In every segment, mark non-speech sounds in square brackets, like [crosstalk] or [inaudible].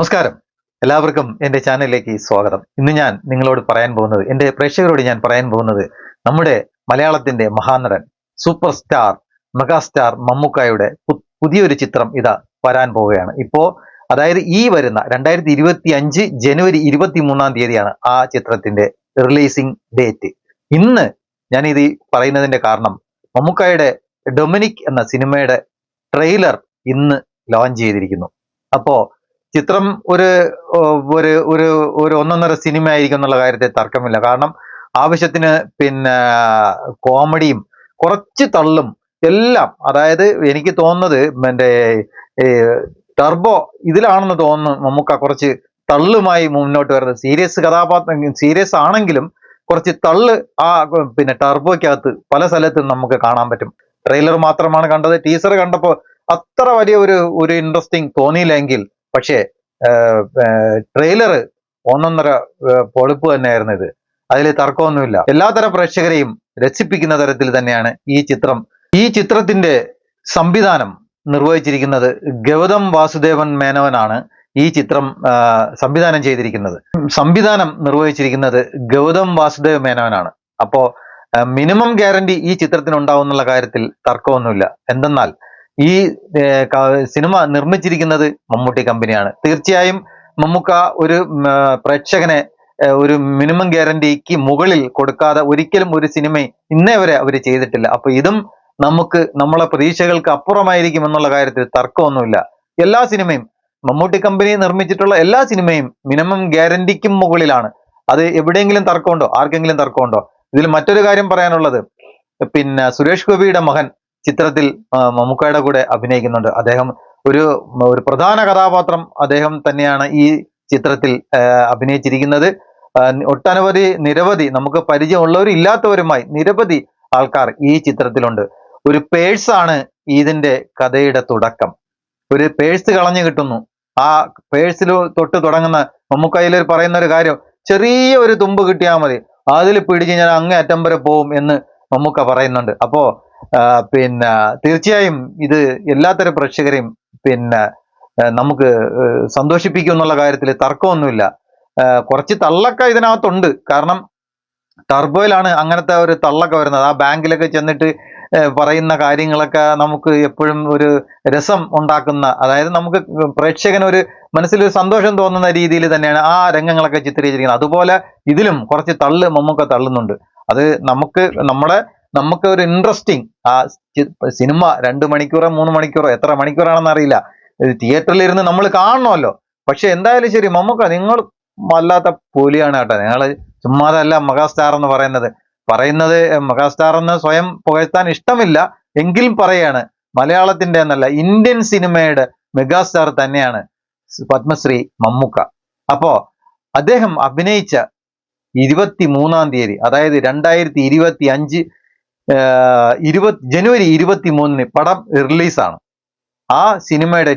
നമസ്കാരം. എല്ലാവർക്കും എന്റെ ചാനലിലേക്ക് സ്വാഗതം. ഇന്ന് ഞാൻ നിങ്ങളോട് പറയാൻ പോകുന്നത് എന്റെ പ്രേക്ഷകരോട് ഞാൻ പറയാൻ പോകുന്നത് നമ്മുടെ മലയാളത്തിന്റെ മഹാനടൻ സൂപ്പർ സ്റ്റാർ മെഗാസ്റ്റാർ മമ്മൂക്കായുടെ പുതിയൊരു ചിത്രം ഇതാ വരാൻ പോവുകയാണ്. ഇപ്പോൾ അതായത് ഈ വരുന്ന രണ്ടായിരത്തി ഇരുപത്തി അഞ്ച് ജനുവരി ഇരുപത്തി മൂന്നാം തീയതിയാണ് ആ ചിത്രത്തിന്റെ റിലീസിംഗ് ഡേറ്റ് ഇന്ന് ഞാനിത് പറയുന്നതിന്റെ കാരണം മമ്മൂക്കായുടെ ഡൊമിനിക് എന്ന സിനിമയുടെ ട്രെയിലർ ഇന്ന് ലോഞ്ച് ചെയ്തിരിക്കുന്നു. അപ്പോ ചിത്രം ഒരു ഒരു ഒരു ഒരു ഒന്നൊന്നര സിനിമ ആയിരിക്കും എന്നുള്ള കാര്യത്തിൽ തർക്കമില്ല. കാരണം ആവശ്യത്തിന് പിന്നെ കോമഡിയും കുറച്ച് തള്ളും എല്ലാം അതായത് എനിക്ക് തോന്നുന്നത് എന്റെ ടർബോ ഇതിലാണെന്ന് തോന്നുന്നു നമുക്ക് കുറച്ച് തള്ളുമായി മുന്നോട്ട് വരുന്നത്. സീരിയസ് കഥാപാത്രം സീരിയസ് ആണെങ്കിലും കുറച്ച് തള്ള് ആ പിന്നെ ടർബോയ്ക്കകത്ത് പല സ്ഥലത്തും നമുക്ക് കാണാൻ പറ്റും. ട്രെയിലർ മാത്രമാണ് കണ്ടത് ടീസർ കണ്ടപ്പോൾ അത്ര വലിയ ഒരു ഒരു ഇൻട്രസ്റ്റിംഗ് തോന്നിയില്ലെങ്കിൽ പക്ഷേ ട്രെയിലർ ഒന്നൊന്നര പൊളിപ്പ് തന്നെയായിരുന്നു ഇത്. അതിൽ തർക്കമൊന്നുമില്ല. എല്ലാതരം പ്രേക്ഷകരെയും രസിപ്പിക്കുന്ന തരത്തിൽ തന്നെയാണ് ഈ ചിത്രം. ഈ ചിത്രത്തിന്റെ സംവിധാനം നിർവഹിച്ചിരിക്കുന്നത് ഗൗതം വാസുദേവൻ മേനോനാണ് ഈ ചിത്രം സംവിധാനം ചെയ്തിരിക്കുന്നത്. സംവിധാനം നിർവഹിച്ചിരിക്കുന്നത് ഗൗതം വാസുദേവ് മേനോനാണ്. അപ്പോ മിനിമം ഗ്യാരണ്ടി ഈ ചിത്രത്തിന് ഉണ്ടാവും എന്നുള്ള കാര്യത്തിൽ തർക്കമൊന്നുമില്ല. എന്തെന്നാൽ ഈ സിനിമ നിർമ്മിച്ചിരിക്കുന്നത് മമ്മൂട്ടി കമ്പനിയാണ്. തീർച്ചയായും മമ്മൂക്ക ഒരു പ്രേക്ഷകനെ ഒരു മിനിമം ഗ്യാരണ്ടിക്ക് മുകളിൽ കൊടുക്കാതെ ഒരിക്കലും ഒരു സിനിമ ഇന്നേ വരെ അവർ ചെയ്തിട്ടില്ല. അപ്പൊ ഇതും നമുക്ക് നമ്മളെ പ്രതീക്ഷകൾക്ക് അപ്പുറമായിരിക്കും എന്നുള്ള കാര്യത്തിൽ തർക്കമൊന്നുമില്ല. എല്ലാ സിനിമയും മമ്മൂട്ടി കമ്പനി നിർമ്മിച്ചിട്ടുള്ള എല്ലാ സിനിമയും മിനിമം ഗ്യാരണ്ടിക്കും മുകളിലാണ്. അത് എവിടെയെങ്കിലും തർക്കമുണ്ടോ? ആർക്കെങ്കിലും തർക്കമുണ്ടോ? ഇതിൽ മറ്റൊരു കാര്യം പറയാനുള്ളത്. പിന്നെ സുരേഷ് ഗോപിയുടെ മകൻ ചിത്രത്തിൽ മമ്മൂക്കയുടെ കൂടെ അഭിനയിക്കുന്നുണ്ട്. അദ്ദേഹം ഒരു ഒരു പ്രധാന കഥാപാത്രം അദ്ദേഹം തന്നെയാണ് ഈ ചിത്രത്തിൽ അഭിനയിച്ചിരിക്കുന്നത്. ഒട്ടനവധി നിരവധി നമുക്ക് പരിചയമുള്ളവരും ഇല്ലാത്തവരുമായി നിരവധി ആൾക്കാർ ഈ ചിത്രത്തിലുണ്ട്. ഒരു പേഴ്സാണ് ഇതിന്റെ കഥയുടെ തുടക്കം. ഒരു പേഴ്സ് കളഞ്ഞു കിട്ടുന്നു. ആ പേഴ്സിൽ തൊട്ട് തുടങ്ങുന്ന മമ്മൂക്കയിൽ പറയുന്ന ഒരു കാര്യം ചെറിയ ഒരു തുമ്പ് കിട്ടിയാൽ മതി. അതിൽ പിടിച്ച് ഞാൻ അങ്ങേ അറ്റം വരെ പോവും എന്ന് മമ്മൂക്ക പറയുന്നുണ്ട്. അപ്പോ ആ, പിന്നെ തീർച്ചയായും ഇത് എല്ലാത്തരം പ്രേക്ഷകരെയും പിന്നെ നമുക്ക് സന്തോഷിപ്പിക്കും എന്നുള്ള കാര്യത്തിൽ തർക്കമൊന്നുമില്ല. കുറച്ച് തള്ളക്ക ഇതിനകത്തുണ്ട്. കാരണം ടർബോയിലാണ് അങ്ങനത്തെ ഒരു തള്ളക്ക വരുന്നത്. ആ ബാങ്കിലൊക്കെ ചെന്നിട്ട് പറയുന്ന കാര്യങ്ങളൊക്കെ നമുക്ക് എപ്പോഴും ഒരു രസം ഉണ്ടാക്കുന്ന അതായത് നമുക്ക് പ്രേക്ഷകനൊരു മനസ്സിലൊരു സന്തോഷം തോന്നുന്ന രീതിയിൽ തന്നെയാണ് ആ രംഗങ്ങളൊക്കെ ചിത്രീകരിച്ചിരിക്കുന്നത് അതുപോലെ ഇതിലും കുറച്ച് തള്ള് മമ്മൂക്ക തള്ളുന്നുണ്ട്. അത് നമുക്ക് നമ്മുടെ നമുക്ക് ഒരു ഇൻട്രസ്റ്റിംഗ് ആ സിനിമ രണ്ട് മണിക്കൂറോ മൂന്ന് മണിക്കൂറോ എത്ര മണിക്കൂറാണെന്ന് അറിയില്ല. തിയേറ്ററിൽ ഇരുന്ന് നമ്മൾ കാണണമല്ലോ. പക്ഷെ എന്തായാലും ശരി മമ്മൂക്ക നിങ്ങൾ വല്ലാത്ത പുലിയാണ് കേട്ടോ. നിങ്ങൾ ചുമ്മാതല്ല മെഗാസ്റ്റാർ എന്ന് പറയുന്നത്. പറയുന്നത് മെഗാസ്റ്റാർ എന്ന് സ്വയം പുകഴ്ത്താൻ ഇഷ്ടമില്ല. എങ്കിലും പറയാണ് മലയാളത്തിന്റെ എന്നല്ല ഇന്ത്യൻ സിനിമയുടെ മെഗാസ്റ്റാർ തന്നെയാണ് പത്മശ്രീ മമ്മൂക്ക. അപ്പോ അദ്ദേഹം അഭിനയിച്ച ഇരുപത്തി മൂന്നാം തീയതി അതായത് രണ്ടായിരത്തി ഇരുപത്തി അഞ്ച് ഇരുപത്തി ജനുവരി ഇരുപത്തി മൂന്നിന് പടം റിലീസാണ്. ആ സിനിമയുടെ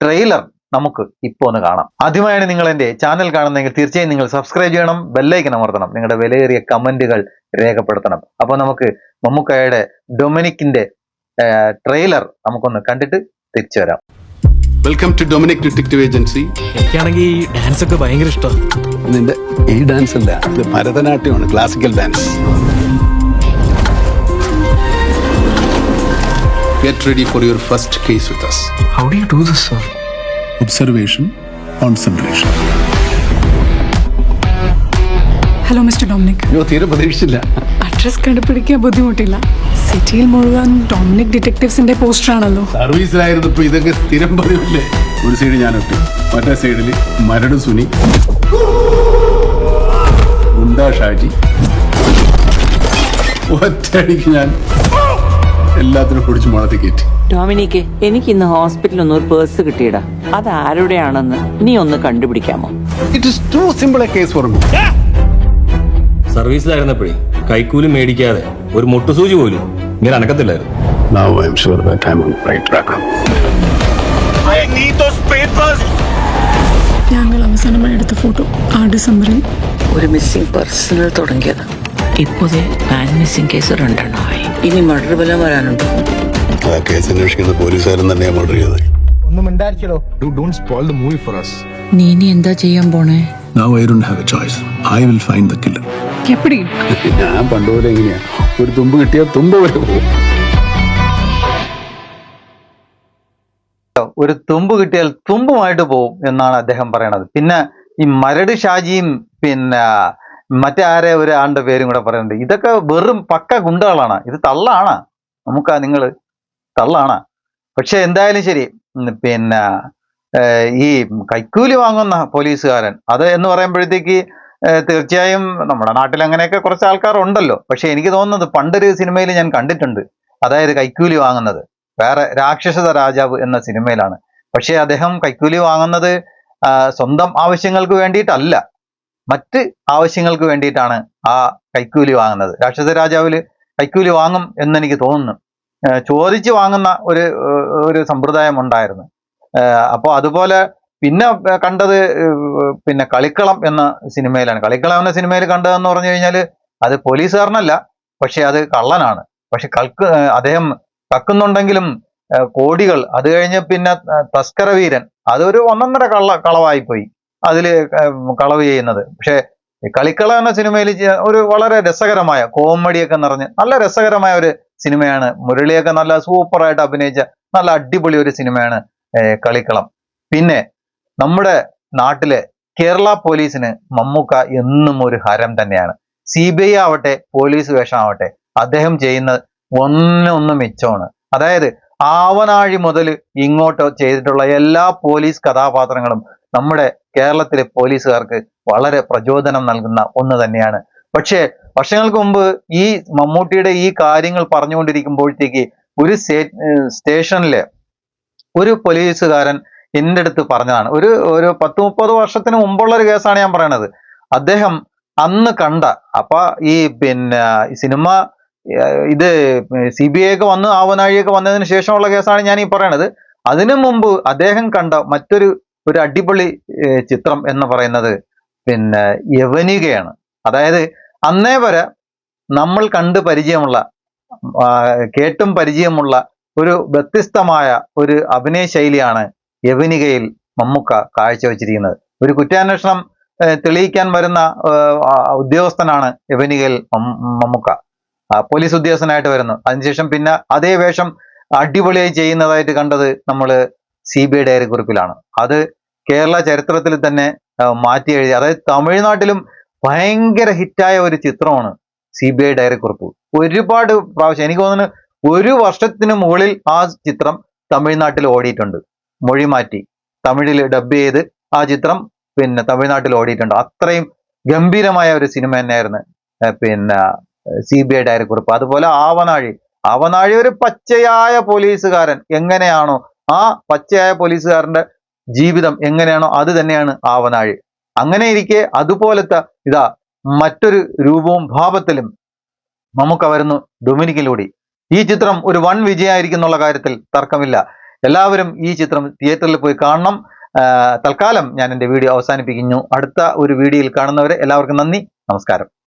ട്രെയിലർ നമുക്ക് ഇപ്പോൾ ഒന്ന് കാണാം. ആദ്യമായാണ് നിങ്ങൾ എന്റെ ചാനൽ കാണുന്നതെങ്കിൽ തീർച്ചയായും നിങ്ങൾ സബ്സ്ക്രൈബ് ചെയ്യണം ബെല്ലൈക്കൻ അമർത്തണം നിങ്ങളുടെ വിലയേറിയ കമന്റുകൾ രേഖപ്പെടുത്തണം. അപ്പോൾ നമുക്ക് മമ്മൂക്കയുടെ ഡൊമിനിക്കിന്റെ ട്രെയിലർ നമുക്കൊന്ന് കണ്ടിട്ട് തിരിച്ചു വരാം. Welcome to Dominic detective agency എനിക്കാണെങ്കിൽ ഈ ഡാൻസ് ഒക്കെ ഭയങ്കര ഇഷ്ടമാണ്. നിന്റെ ഈ ഡാൻസ് അല്ല ഇത് ഭരതനാട്യമാണ് classical dance get ready for your first case with us. How do you do this, sir? Observation, concentration. Hello mister Dominic അയ്യോ തീരെ പ്രതീക്ഷിച്ചില്ല. അഡ്രസ് കണ്ടുപിടിക്കാൻ ബുദ്ധിമുട്ടില്ല. സിറ്റിയിൽ മുഴുവൻ ഡോമിനിക് ഡൊമിനിക് ഡിറ്റക്റ്റീവ്സിന്റെ പോസ്റ്ററാണല്ലോ സർവീസിലായിരുന്നപ്പോ ഇതൊക്കെ സ്ഥിരം പതിവില്ലേ? ഒരു സൈഡ് ഞാൻ ഒട്ടി മറ്റേ സൈഡിൽ മരട് സുനി. ഗുണ്ടാ ഷാജി. ഒറ്റയടിക്ക് ഞാൻ എല്ലാത്തിനും കുടിച്ച് മുളത്തി കയറ്റി. ഡോമിനിക്ക് എനിക്ക് ഇന്ന് ഹോസ്പിറ്റലിൽ ഒന്ന് ഒരു പേഴ്സ് കിട്ടിയടാ. അത് ആരുടെയാണെന്ന് നീ ഒന്ന് കണ്ടുപിടിക്കാമോ? It is too simple a case for me സർവീസിലായിരുന്നപ്പോഴേ കൈക്കൂലി മേടിക്കാതെ ഒരു മുട്ടുസൂചി പോലും ഇങ്ങനെ അനക്കത്തില്ലായിരുന്നു. Now I'm sure that I'm on the right track. ഞങ്ങൾ അവസാനമായി എടുത്ത ഫോട്ടോ ആ ഡിസംബറിൽ. ഒരു മിസ്സിംഗ് പേഴ്സണൽ തുടങ്ങിയത്. ഇപ്പോഴേ ബാങ്ക് മിസ്സിംഗ് കേസ് രണ്ടെണ്ണമായി ഇനി മർഡർ ബലം വരാനുണ്ട്? ആ കേസ് അന്വേഷിക്കുന്ന പോലീസുകാരൻ തന്നെയാ മർഡർ ചെയ്തത്. ഒന്നും മിണ്ടായിരിക്കലോ? Do don't spoil the movie for us നീ ഇനി എന്താ ചെയ്യാൻ പോണേ? Now I don't have a choice. I will find the killer. എപ്പടി? [laughs] ഞാൻ പണ്ടുപോലെ എങ്ങനെയാ? ഒരു തുമ്പ് കിട്ടിയാൽ തുമ്പ വരെ പോകും. ഒരു തുമ്പ് കിട്ടിയാൽ തുമ്പുമായിട്ട് പോകും എന്നാണ് അദ്ദേഹം പറയണത്. പിന്നെ ഈ മരട് ഷാജിയും പിന്നെ മറ്റേ ആരെ ഒരു ആളുടെ പേരും കൂടെ പറയുന്നുണ്ട്. ഇതൊക്കെ വെറും പക്ക ഗുണ്ടകളാണ്. ഇത് തള്ളാണ്. നമുക്ക് നിങ്ങൾ തള്ളാണ്. പക്ഷെ എന്തായാലും ശരി പിന്നെ ഈ കൈക്കൂലി വാങ്ങുന്ന പോലീസുകാരൻ അത് എന്ന് പറയുമ്പോഴത്തേക്ക് തീർച്ചയായും നമ്മുടെ നാട്ടിൽ അങ്ങനെയൊക്കെ കുറച്ച് ആൾക്കാരുണ്ടല്ലോ. പക്ഷെ എനിക്ക് തോന്നുന്നത് പണ്ടൊരു സിനിമയിൽ ഞാൻ കണ്ടിട്ടുണ്ട്. അതായത് കൈക്കൂലി വാങ്ങുന്നത്. വേറെ രാക്ഷസത രാജാവ് എന്ന സിനിമയിലാണ്. പക്ഷേ അദ്ദേഹം കൈക്കൂലി വാങ്ങുന്നത് സ്വന്തം ആവശ്യങ്ങൾക്ക് വേണ്ടിയിട്ടല്ല. മറ്റ് ആവശ്യങ്ങൾക്ക് വേണ്ടിയിട്ടാണ് ആ കൈക്കൂലി വാങ്ങുന്നത്. രാക്ഷസ രാജാവിൽ കൈക്കൂലി വാങ്ങും എന്നെനിക്ക് തോന്നുന്നു. ചോദിച്ച് വാങ്ങുന്ന ഒരു ഒരു സമ്പ്രദായം ഉണ്ടായിരുന്നു. അപ്പോൾ അതുപോലെ പിന്നെ കണ്ടത് പിന്നെ കളിക്കളം എന്ന സിനിമയിലാണ്. കളിക്കളം എന്ന സിനിമയിൽ കണ്ടതെന്ന് പറഞ്ഞു കഴിഞ്ഞാൽ അത് പോലീസുകാരനല്ല പക്ഷെ അത് കള്ളനാണ്. പക്ഷെ കൾക്ക് അദ്ദേഹം കക്കുന്നുണ്ടെങ്കിലും കോടികൾ. അത് കഴിഞ്ഞ് പിന്നെ തസ്കരവീരൻ തസ്കര വീരൻ. അതൊരു ഒന്നൊന്നര കള്ള കളവായിപ്പോയി. ഏർ, കളവ് ചെയ്യുന്നത്. പക്ഷേ കളിക്കള എന്ന സിനിമയിൽ ഒരു വളരെ രസകരമായ കോമഡിയൊക്കെ നിറഞ്ഞ് നല്ല രസകരമായ ഒരു സിനിമയാണ്. മുരളിയൊക്കെ നല്ല സൂപ്പറായിട്ട് അഭിനയിച്ച നല്ല അടിപൊളി ഒരു സിനിമയാണ് കളിക്കളം. പിന്നെ നമ്മുടെ നാട്ടിലെ കേരള പോലീസിന് മമ്മൂക്ക എന്നും ഒരു ഹരം തന്നെയാണ്. സി ബി ഐ ആവട്ടെ പോലീസ് വേഷം ആവട്ടെ അദ്ദേഹം ചെയ്യുന്ന ഒന്നൊന്ന് മിച്ചമാണ്. അതായത് ആവനാഴി മുതൽ ഇങ്ങോട്ട് ചെയ്തിട്ടുള്ള എല്ലാ പോലീസ് കഥാപാത്രങ്ങളും നമ്മുടെ കേരളത്തിലെ പോലീസുകാർക്ക് വളരെ പ്രചോദനം നൽകുന്ന ഒന്ന് തന്നെയാണ്. പക്ഷേ വർഷങ്ങൾക്ക് മുമ്പ് ഈ മമ്മൂട്ടിയുടെ ഈ കാര്യങ്ങൾ പറഞ്ഞുകൊണ്ടിരിക്കുമ്പോഴത്തേക്ക് ഒരു സ്റ്റേഷനിലെ ഒരു പോലീസുകാരൻ എന്റെ അടുത്ത് പറഞ്ഞതാണ്. ഒരു ഒരു പത്ത് മുപ്പത് വർഷത്തിന് മുമ്പുള്ള ഒരു കേസാണ് ഞാൻ പറയണത്. അദ്ദേഹം അന്ന് കണ്ട അപ്പൊ ഈ പിന്നെ സിനിമ ഇത് സി ബി ഐ ഒക്കെ വന്ന് ആവനാഴിയൊക്കെ വന്നതിന് ശേഷമുള്ള കേസാണ് ഞാൻ ഈ പറയണത്. അതിനു മുമ്പ് അദ്ദേഹം കണ്ട മറ്റൊരു ഒരു അടിപൊളി ചിത്രം എന്ന് പറയുന്നത് പിന്നെ യവനികയാണ്. അതായത് അന്നേ വരെ നമ്മൾ കണ്ട് പരിചയമുള്ള കേട്ടും പരിചയമുള്ള ഒരു വ്യത്യസ്തമായ ഒരു അഭിനയ ശൈലിയാണ് യവനികയിൽ മമ്മൂക്ക കാഴ്ചവെച്ചിരിക്കുന്നത്. ഒരു കുറ്റാന്വേഷണം തെളിയിക്കാൻ വരുന്ന ഉദ്യോഗസ്ഥനാണ് യവനികയിൽ മമ്മൂക്ക. പോലീസ് ഉദ്യോഗസ്ഥനായിട്ട് വരുന്നു. അതിനുശേഷം പിന്നെ അതേ വേഷം അടിപൊളിയായി ചെയ്യുന്നതായിട്ട് കണ്ടത് നമ്മൾ സി ബി ഐ ഡയറി കുറിപ്പിലാണ് അത് കേരള ചരിത്രത്തിൽ തന്നെ മാറ്റി എഴുതി അതായത് തമിഴ്നാട്ടിലും ഭയങ്കര ഹിറ്റായ ഒരു ചിത്രമാണ് സി ബി ഐ ഡയറി കുറിപ്പ് ഒരുപാട് പ്രാവശ്യം എനിക്ക് തോന്നുന്നു ഒരു വർഷത്തിന് മുകളിൽ ആ ചിത്രം തമിഴ്നാട്ടിൽ ഓടിയിട്ടുണ്ട്. മൊഴി മാറ്റി. തമിഴിൽ ഡബ് ചെയ്ത് ആ ചിത്രം പിന്നെ തമിഴ്നാട്ടിൽ ഓടിയിട്ടുണ്ട്. അത്രയും ഗംഭീരമായ ഒരു സിനിമ തന്നെയായിരുന്നു പിന്നെ സി ബി ഐ ഡയറി കുറിപ്പ് അതുപോലെ ആവനാഴി. ആവനാഴി ഒരു പച്ചയായ പോലീസുകാരൻ. എങ്ങനെയാണോ ആ പച്ചയായ പോലീസുകാരന്റെ ജീവിതം എങ്ങനെയാണോ അത് തന്നെയാണ് ആവനാഴി. അങ്ങനെ ഇരിക്കെ അതുപോലത്തെ ഇതാ മറ്റൊരു രൂപവും ഭാവത്തിലും നമുക്ക് വരുന്നു ഡൊമിനിക്കിലൂടെ. ഈ ചിത്രം ഒരു വൺ വിജയമായിരിക്കും എന്നുള്ള കാര്യത്തിൽ തർക്കമില്ല. എല്ലാവരും ഈ ചിത്രം തിയേറ്ററിൽ പോയി കാണണം. തൽക്കാലം ഞാൻ എന്റെ വീഡിയോ അവസാനിപ്പിക്കുന്നു. അടുത്ത ഒരു വീഡിയോയിൽ കാണുന്നവരെ എല്ലാവർക്കും നന്ദി. നമസ്കാരം.